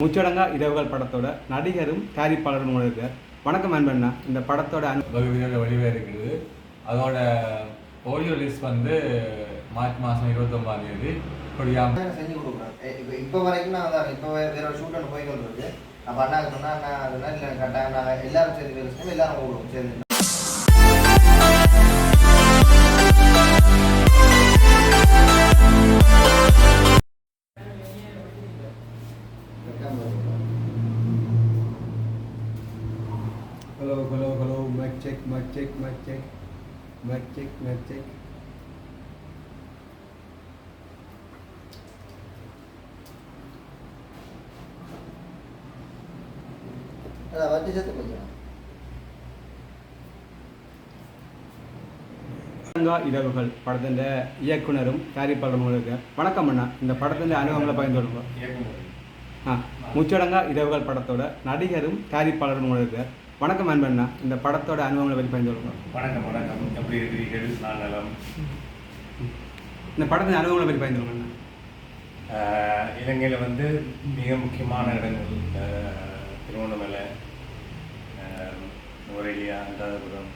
முச்சடங்கா இரவுகள் படத்தோட நடிகரும் தயாரிப்பாளரும் கூட இருக்கார். வணக்கம் அன்பண்ணா. இந்த படத்தோட வடிவாக இருக்குது. அதோட ஆடியோ லிஸ்ட் வந்து மார்ச் மாதம் இருபத்தொம்பதாம் தேதி. கொடியாம செஞ்சு கொடுக்குறேன். இப்போ இப்போ வரைக்கும் நான் அதான் இப்போ வேற ஒரு ஷூட் ஒன்று போய் கொண்டு இருக்கு அப்போ அண்ணாக்கு சொன்னா அண்ணா அதெல்லாம் இல்லை கட்டாயம் நாங்கள் எல்லாரும் சேர்ந்து எல்லாரும் கூடுவோம் சேர்ந்து. Check, mic check. Mic check, mic check. அதான் வட்டி சேர்த்து கொஞ்சம் முச்சடங்கா இரவுகள் படத்தின் இயக்குனரும் இருக்கார் வணக்கம் அண்ணா. இந்த படத்தின் அனுபவங்களை பகிர்ந்து கொள்ளுங்க. ஆ முச்சடங்கா இரவுகள் படத்தோட நடிகரும் தயாரிப்பாளரும் கூட இருக்கார் வணக்கம் அன்பண்ணா இந்த படத்தோட அனுபவங்களை பற்றி பகிர்ந்து கொள்ளுங்க வணக்கம் வணக்கம். எப்படி இருக்கிறீர்கள்? நான் நலம். இந்த படத்தின் அனுபவங்களை பற்றி பகிர்ந்து கொள்ளுங்க இலங்கையில் வந்து மிக முக்கியமான இடங்கள் திருவண்ணாமலை ஆஹ் நுவரெலியா அனுராதபுரம்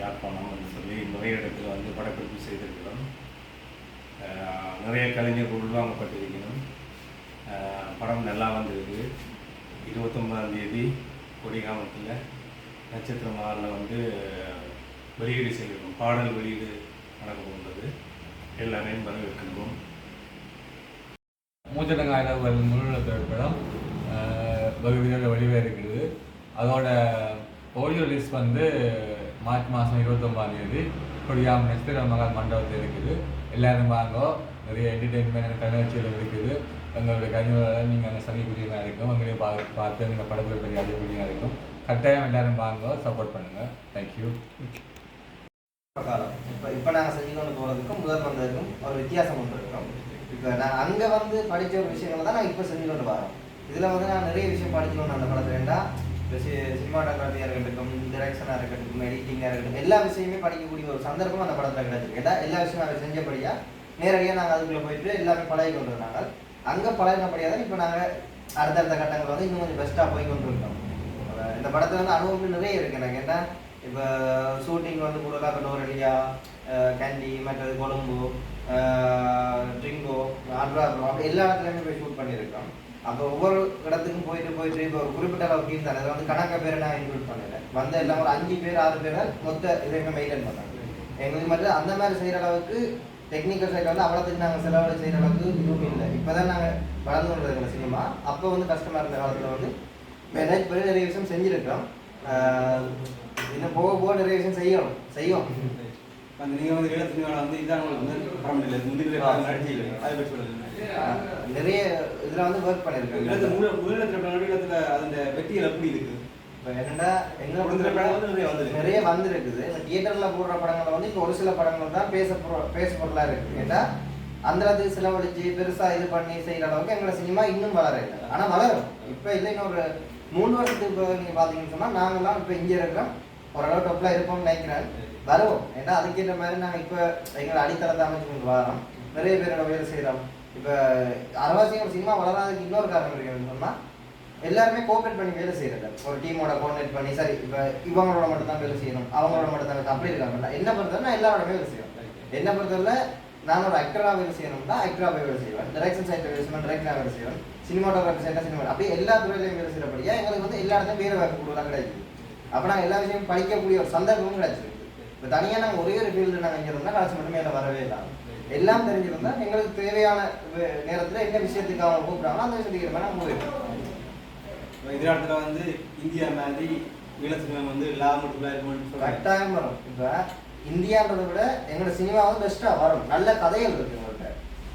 யாழ்ப்பாணம் என்று சொல்லி நிறைய இடத்துல வந்து படப்பிடிப்பு செய்திருக்கிறோம். நிறைய கலைஞர்கள் உள்வாங்கப்பட்டிருக்கணும் படம் நல்லா வந்திருக்கு. இருபத்தொன்பதாம் தேதி கொடிகாமத்தில் நட்சத்திர மகாலில் வந்து வெளியீடு செய்கிறோம் பாடல் வெளியீடு நடக்க போன்றது எல்லாரையும் வரவேற்கின்றோம் மூச்சடங்காயிரவர்கள் முழுநல திரைப்படம் வகுப்பினோட வடிவாக இருக்குது அதோட ஆடியோ லிஸ்ட் வந்து மார்ச் மாதம் இருபத்தொம்பதாம் தேதி. கொடியாம நட்சத்திர மகால் மண்டபத்தில் இருக்குது. எல்லாரும் வாங்கோ. நிறைய என்டர்டெயின்மெண்ட் கண்காட்சிகள் இருக்குது. எங்களுடைய கனிவுகளை நீங்கள் அங்கே சந்திக்கக்கூடியதாக இருக்கும் அங்கேயும் பா பார்த்து நீங்கள் படத்தில் பெரிய அறியக்கூடியதாக இருக்கும் கட்டாயம் எல்லாரும் வாங்க சப்போர்ட் பண்ணுங்கள் தேங்க்யூ காலம் இப்போ இப்போ நாங்கள் செஞ்சு கொண்டு போகிறதுக்கும் முதல் வந்ததுக்கும் ஒரு வித்தியாசம் ஒன்று இருக்கும். இப்போ நான் அங்கே வந்து படித்த ஒரு விஷயங்களை தான் நான் இப்போ செஞ்சு கொண்டு வரோம். இதில் வந்து நான் நிறைய விஷயம் படிக்கணும்னு அந்த படத்தில் வேண்டாம் இப்போ சினிமாட்டோகிராஃபியாக இருக்கட்டும் டிரெக்ஷனாக இருக்கட்டும் எடிட்டிங்காக இருக்கட்டும் எல்லா விஷயமே படிக்கக்கூடிய ஒரு சந்தர்ப்பம் அந்த படத்தில் கிடைச்சிருக்கு. ஏன்னா எல்லா விஷயமும் அதை செஞ்சபடியாக நேரடியாக நாங்கள் அதுக்குள்ளே போயிட்டு எல்லாமே பழகி கொண்டு வந்தாங்க அங்கே பழகினபடியாக தான் இப்போ நாங்கள் அடுத்தடுத்த கட்டங்கள் வந்து இன்னும் கொஞ்சம் பெஸ்ட்டாக போய் கொண்டு இருக்கோம் இந்த படத்தில் வந்து அனுபவம் நிறைய இருக்கு. எனக்கு என்ன இப்போ ஷூட்டிங் வந்து கூடுதலாக இப்போ நோரடியா கேண்டி மற்றது கொழும்பு ட்ரிங்கோ அட்ராபுரம் அப்படி எல்லா இடத்துலையுமே போய் ஷூட் பண்ணியிருக்கோம். அப்போ ஒவ்வொரு இடத்துக்கும் போயிட்டு போயிட்டு இப்போ ஒரு குறிப்பிட்ட அளவுக்கு டீம் தானே. அதை வந்து கணக்க பேர் நான் இன்க்ளூட் பண்ணல. வந்த எல்லாம் ஒரு அஞ்சு பேர் ஆறு பேரை மொத்த இதையுமே மெயின்டைன் பண்ணாங்க எங்களுக்கு மட்டும் அந்த மாதிரி செய்கிற அளவுக்கு டெக்னிக்கல் சைடு வந்து அவ்வளோத்துக்கு நாங்கள் செலவழி செய்கிற அளவுக்கு இதுவும் இல்லை. இப்போ தான் நாங்கள் வளர்ந்து கொண்டு இருக்கிற சினிமா அப்போ வந்து கஷ்டமாக இருந்த காலத்தில் வந்து மேனேஜ் பண்ணி நிறைய விஷயம் செஞ்சுருக்கோம் இன்னும் போக போக நிறைய விஷயம் செய்யணும். செய்யும் அந்த நீங்கள் வந்து மேலே வந்து இதான் உங்களுக்கு வந்து படம் இல்லை முந்திரி நடிச்சிருக்கீங்க அதை பற்றி சொல்லுங்க. ஆஹ் நிறைய இதில் வந்து ஒர்க் பண்ணியிருக்கேன் மூல முதலிடத்தில் நடிகத்தில் அந்த வெற்றிகள் எப்படி இருக்கு? இப்போ என்னடா எங்க கொடுக்குற படம் வந்து நிறைய வந்திருக்கு. நிறைய வந்திருக்குது. இந்த தியேட்டரில் போடுற படங்கள் வந்து இப்போ ஒரு சில படங்கள் தான் பேச பேச பொருளாக இருக்குது ஏன்னா அந்த இடத்துக்கு செலவழிச்சு பெருசாக இது பண்ணி செய்கிற அளவுக்கு எங்களை சினிமா இன்னும் வளர இல்லை ஆனால் வளரும். இப்போ இல்லை இன்னொரு மூணு வருஷத்துக்கு இப்போ நீங்கள் பார்த்தீங்கன்னு சொன்னால் நாங்கள்லாம் இப்போ இங்கே இருக்கிறோம். ஓரளவு டொப்பில் இருப்போம்னு நினைக்கிறேன். வருவோம். ஏன்னா அதுக்கேற்ற மாதிரி நாங்கள் இப்போ எங்களை அடித்தளத்தை அமைச்சு கொண்டு வரோம். நிறைய பேரோட வேலை செய்கிறோம் இப்போ அரவாசியம் சினிமா வளராததுக்கு இன்னொரு காரணம் இருக்குன்னு சொன்னால் எல்லாருமே கோஆப்ரேட் பண்ணி வேலை செய்யறது ஒரு டீமோட கோஆர்டினேட் பண்ணி சரி இப்போ இவங்களோட மட்டும் தான் வேலை செய்யணும் அவங்களோட மட்டும் தான் அப்படி இருக்காங்க என்ன பொறுத்தவரை நான் எல்லாரோட வேலை செய்யணும் என்ன பொறுத்தவரை நான் ஒரு ஆக்டராக வேலை செய்யணும்னா ஆக்டராகவே வேலை செய்வேன். டைரக்ஷன் சைட்டில் வேலை செய்வேன் டைரக்டராக வேலை செய்வேன். சினிமாட்டோகிராஃபி சைட்டாக சினிமா அப்படியே எல்லா துறையிலையும் வேலை செய்யறபடியா எங்களுக்கு வந்து எல்லா இடத்தையும் வேலை வாய்ப்பு கூடுதலாக கிடைக்குது அப்போ நாங்கள் எல்லா விஷயமும் படிக்கக்கூடிய ஒரு சந்தர்ப்பமும் கிடைச்சிருக்கு இப்போ தனியாக நாங்கள் ஒரே ஒரு ஃபீல்டு நாங்கள் இங்கே இருந்தால் கடைசி மட்டுமே இல்லை வரவே இல்லை. எல்லாம் தெரிஞ்சிருந்தா எங்களுக்கு தேவையான நேரத்தில் என்ன விஷயத்துக்கு அவங்க கூப்பிட்றாங்களோ அந்த விஷயத்துக்கு மாதிரி நாங்கள் போயிடுவோம் எதிர்காலத்தில் வந்து இந்தியா மாதிரி ஈழத்து வந்து லாபம் இருக்கும்னு கட்டாயம் வரும். இப்போ இந்தியான்றதை விட எங்களோட சினிமா வந்து பெஸ்ட்டாக வரும். நல்ல கதைகள் இருக்கு எங்கள்கிட்ட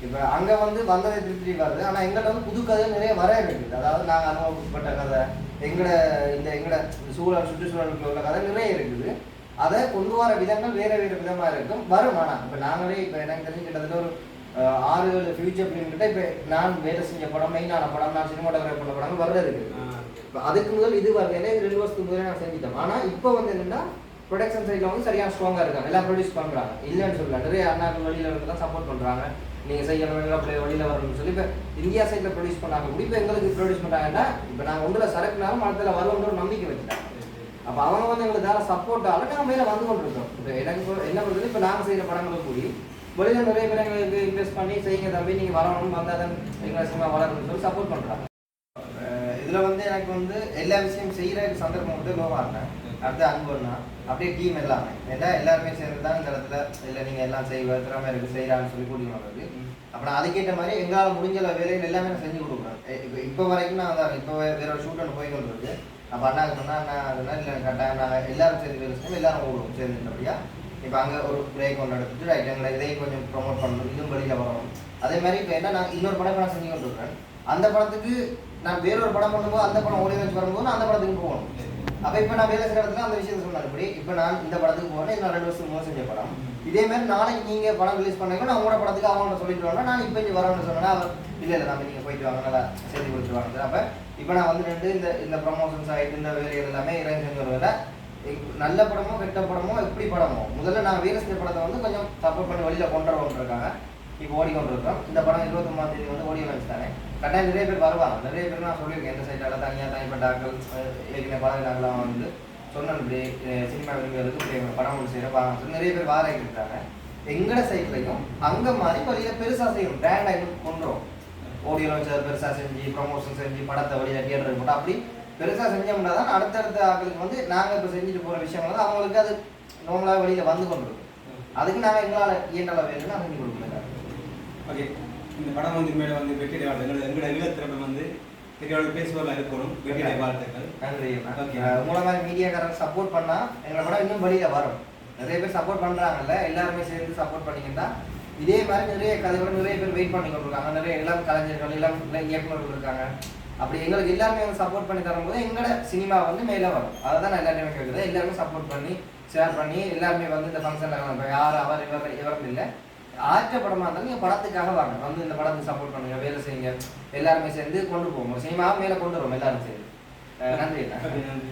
இப்போ அங்கே வந்து வந்ததை திருப்பி வருது. ஆனால் எங்கள்கிட்ட வந்து புது கதைகள் நிறைய வர இருக்குது அதாவது நாங்கள் அனுபவப்பட்ட கதை எங்களோட இந்த எங்களோட சூழல் சுற்றுச்சூழலுக்கு உள்ள கதை நிறைய இருக்குது. அதை கொண்டு வர விதங்கள் வேறு வேறு விதமாக இருக்கும். வரும். ஆனால் இப்போ நாங்களே இப்போ எனக்கு தெரிஞ்சு கிட்டத்தட்ட ஒரு ஆறு ஏழு ஃபியூச்சர் ஃபிலிம்கிட்ட இப்போ நான் வேலை செஞ்ச படம் மெயினான படம் நான் சினிமாட்டோகிராஃபி பண்ண படம் வர்றதுக்கு இப்போ அதுக்கு முதல் இது வரல இது ரெண்டு வருஷத்துக்கு முதலே நான் செஞ்சுட்டேன். ஆனால் இப்போ வந்து என்னென்னா ப்ரொடக்ஷன் சைடில் வந்து சரியாக ஸ்ட்ராங்காக இருக்காங்க. எல்லாம் ப்ரொடியூஸ் பண்ணுறாங்க இல்லைன்னு சொல்லல. நிறைய அண்ணாக்கள் வெளியில் இருந்து தான் சப்போர்ட் பண்ணுறாங்க நீங்கள் செய்யணும் எல்லாம் அப்படியே வெளியில் வரணும்னு சொல்லி இப்போ இந்தியா சைடில் ப்ரொடியூஸ் பண்ணாங்க. கூட இப்போ எங்களுக்கு ப்ரொடியூஸ் பண்ணுறாங்கன்னா இப்போ நாங்கள் ஒன்றில் சரக்குனாலும் மரத்தில் வரணுன்ற ஒரு நம்பிக்கை வச்சுட்டாங்க அப்போ அவங்க வந்து எங்களுக்கு தர சப்போர்ட்டால நாங்கள் மேலே வந்து கொண்டிருக்கோம். இப்போ எனக்கு என்ன பண்ணுறது இப்போ நாங்கள் செய்கிற படங்களும் கூடி வெளியில் நிறைய பேர் எங்களுக்கு இன்வெஸ்ட் பண்ணி செய்யுங்க தம்பி நீங்கள் வரணும் வந்தால் தான் எங்களை சினிமா வளரணும்னு சொல்லி சப்போர்ட் பண்ணுறாங்க இதில் வந்து எனக்கு வந்து எல்லா விஷயம் செய்கிற சந்தர்ப்பம் வந்து லோவாக இருந்தேன் அடுத்து அன்புன்னா அப்படியே டீம் எல்லாமே. ஏன்னா எல்லாருமே சேர்ந்து தான் இந்த இடத்துல இல்லை நீங்கள் எல்லாம் செய்வ திறமை இருக்கு செய்கிறான்னு சொல்லி கூட்டிட்டு வர்றது. அப்புறம் அதுக்கேற்ற மாதிரி எங்களால் முடிஞ்ச வேலைகள் எல்லாமே நான் செஞ்சு கொடுக்குறேன். இப்போ இப்போ வரைக்கும் நான் வந்து இப்போ வேற ஒரு ஷூட் ஒன்று போய் கொண்டிருக்கு அப்போ அண்ணா சொன்னால் அண்ணா அதெல்லாம் இல்லை கரெக்டாக நாங்கள் எல்லாரும் சேர்ந்து வேலை செய்யணும் எல்லாரும் ஓடுவோம் சேர்ந்துட்டபடியா இப்போ அங்கே ஒரு பிரேக் ஒன்று எடுத்துட்டு ரைட் எங்களை இதையும் கொஞ்சம் ப்ரொமோட் பண்ணணும். இதுவும் வெளியில் வரணும். அதே மாதிரி இப்போ என்ன நான் இன்னொரு படம் நான் செஞ்சு கொண்டிருக்கிறேன். அந்த படத்துக்கு நான் வேறொரு படம் பண்ணும்போது அந்த படம் ஓடி வச்சு வரும்போது நான் அந்த படத்துக்கு போகணும். அப்போ இப்போ நான் வேலை செய்கிற இடத்துல அந்த விஷயத்தை சொன்னார். இப்படி இப்போ நான் இந்த படத்துக்கு போகிறேன் ரெண்டு வருஷம் மூணு செஞ்ச படம். இதே மாதிரி நாளைக்கு நீங்கள் படம் ரிலீஸ் பண்ணீங்கன்னா நான் உங்களோட படத்துக்கு அவங்கள்ட்ட சொல்லிட்டு வரேன் நான் இப்போ இங்கே வரேன்னு சொன்னேன்னா அவர் இல்லை இல்லை நம்ம நீங்கள் போயிட்டு வாங்க. நல்லா சேர்த்து கொடுத்துட்டு வாங்க. அப்போ இப்போ நான் வந்து ரெண்டு இந்த இந்த ப்ரமோஷன்ஸ் ஆகிட்டு இந்த வேலைகள் எல்லாமே இறங்கி செஞ்சு வருவேன் நல்ல படமோ கெட்ட படமோ எப்படி படமோ. முதல்ல நான் வீர படத்தை வந்து கொஞ்சம் சப்போர்ட் பண்ணி வெளியில் கொண்டு வரவங்க இருக்காங்க இப்போ ஓடிக்கொண்டிருக்கோம். இந்த படம் இருபத்தொம்பதாம் தேதி வந்து ஓடி வச்சுட்டானே கட்டாயம் நிறைய பேர் வருவாங்க. நிறைய பேர் நான் சொல்லியிருக்கேன். எந்த சைட்டால தனியாக தனிப்பட்ட ஆட்கள் அஹ் பழகினாங்களாம் வந்து சொன்னேன். இப்படி சினிமா விரும்புறதுக்கு இப்படி படம் ஒன்று செய்கிற சொல்லி நிறைய பேர் வார இருக்காங்க எங்கட சைட்லையும் அங்கே மாதிரி கொஞ்சம் பெருசாக செய்யணும். பிராண்ட் ஆகி கொண்டுரும் ஓடியோ வச்சு பெருசாக செஞ்சு ப்ரொமோஷன் செஞ்சு படத்தை வழியாக தியேட்டர் போட்டு அப்படி பெருசாக செஞ்சோம்னா தான் அடுத்தடுத்த ஆட்களுக்கு வந்து நாங்கள் இப்போ செஞ்சுட்டு போகிற விஷயம் வந்து அவங்களுக்கு அது நார்மலாக வெளியில் வந்து கொண்டிருக்கும் அதுக்கு நாங்கள் எங்களால் இயன்ற அளவு நான் செஞ்சு ஓகே. இந்த படம் வந்து மேலே வந்து வெற்றி வாழ்த்துக்கள் எங்களோட இல்லத்திறமை வந்து பெரியவர்கள் பேசுவதில் இருக்கணும் வெற்றி வாழ்த்துக்கள் நன்றி. அஹ் உங்களை மாதிரி மீடியாக்காரங்க சப்போர்ட் பண்ணா எங்களை படம் இன்னும் வெளியில வரும். நிறைய பேர் சப்போர்ட் பண்றாங்கல்ல. எல்லாருமே சேர்ந்து சப்போர்ட் பண்ணீங்கன்னா இதே மாதிரி நிறைய கதைகள் நிறைய பேர் வெயிட் பண்ணி கொண்டிருக்காங்க. நிறைய இளம் கலைஞர்கள் இளம் இயக்குநர்கள் இருக்காங்க. அப்படி எங்களுக்கு எல்லாருமே வந்து சப்போர்ட் பண்ணி தரும்போது எங்களோட சினிமா வந்து மேலே வரும். அதை தான் நான் எல்லாருமே கேட்குறது எல்லாருமே சப்போர்ட் பண்ணி ஷேர் பண்ணி எல்லாருமே வந்து இந்த ஃபங்க்ஷனில் யார் அவர் இவர் இவரும் இல்லை. ஆற்ற படமாக இருந்தாலும் நீங்கள் படத்துக்காக வாங்க வந்து இந்த படத்துக்கு சப்போர்ட் பண்ணுங்க வேலை செய்யுங்க. எல்லாருமே சேர்ந்து கொண்டு போவோம். சினிமாவை மேலே கொண்டு வருவோம் எல்லாரும் சேர்ந்து. நன்றி நன்றி.